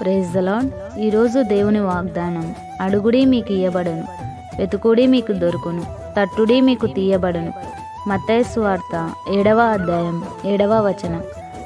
Praise the ఈరోజు దేవుని వాగ్దానం. అడుగుడి మీకు ఇయ్యబడను. వెతుకుడి మీకు దొరుకును. తట్టుడి మీకు తీయబడును. మత్తయి వార్త ఏడవ అధ్యాయం ఏడవ వచనం.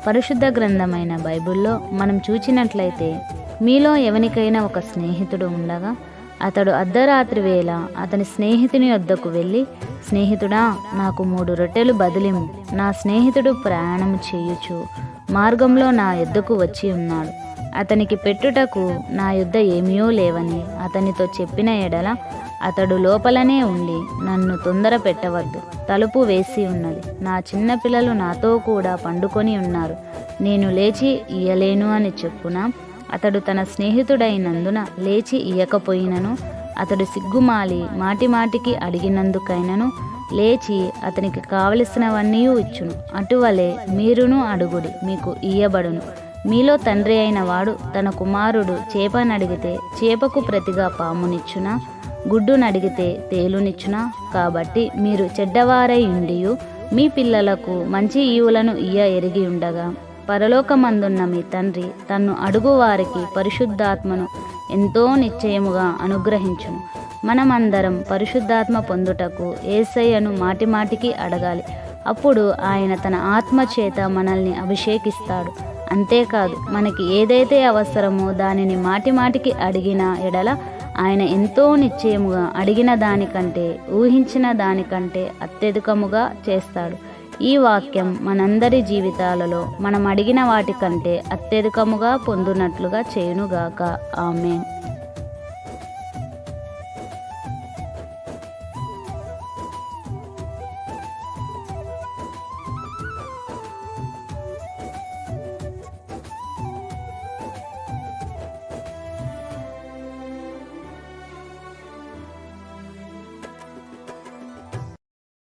పరిశుద్ధ గ్రంథమైన బైబిల్లో మనం చూచినట్లయితే మీలో ఎవనికైనా ఒక స్నేహితుడు ఉండగా అతడు అర్ధరాత్రి వేళ అతని స్నేహితుని వద్దకు వెళ్ళి స్నేహితుడా నాకు మూడు రొట్టెలు బదిలిము. నా స్నేహితుడు ప్రయాణం చేయుచు మార్గంలో నా ఎద్దకు వచ్చి ఉన్నాడు. అతనికి పెట్టుటకు నా యుద్ధ ఏమీయో లేవని అతనితో చెప్పిన ఎడల అతడు లోపలనే ఉండి నన్ను తొందర పెట్టవద్దు. తలుపు వేసి ఉన్నది. నా చిన్న పిల్లలు నాతో కూడా పండుకొని ఉన్నారు. నేను లేచి ఇయ్యలేను అని చెప్పున అతడు తన స్నేహితుడైనందున లేచి ఇయ్యకపోయినను అతడు సిగ్గుమాలి మాటిమాటికి అడిగినందుకైనను లేచి అతనికి కావలసినవన్నీ ఇచ్చును. అటువలే మీరును అడుగుడి మీకు ఇయ్యబడును. మీలో తండ్రి అయిన వాడు తన కుమారుడు చేపనడిగితే చేపకు ప్రతిగా పామునిచ్చునా? గుడ్డునడిగితే తేలునిచ్చునా? కాబట్టి మీరు చెడ్డవారై ఉండియు మీ పిల్లలకు మంచి ఈవులను ఇయ్య ఎరిగి ఉండగా. పరలోకమందున్న మీ తండ్రి తన్ను అడుగు వారికి పరిశుద్ధాత్మను ఎంతో నిశ్చయముగా అనుగ్రహించును. మనమందరం పరిశుద్ధాత్మ పొందుటకు ఏసయ్యను మాటిమాటికి అడగాలి. అప్పుడు ఆయన తన ఆత్మ చేత మనల్ని అభిషేకిస్తాడు. అంతేకాదు మనకి ఏదైతే అవసరమో దానిని మాటిమాటికి అడిగిన ఎడల ఆయన ఎంతో నిశ్చయముగా అడిగిన దానికంటే ఊహించిన దానికంటే అత్యధికముగా చేస్తాడు. ఈ వాక్యం మనందరి జీవితాలలో మనం అడిగిన వాటికంటే అత్యధికముగా పొందునట్లుగా చేయునుగాక. ఆమెన్.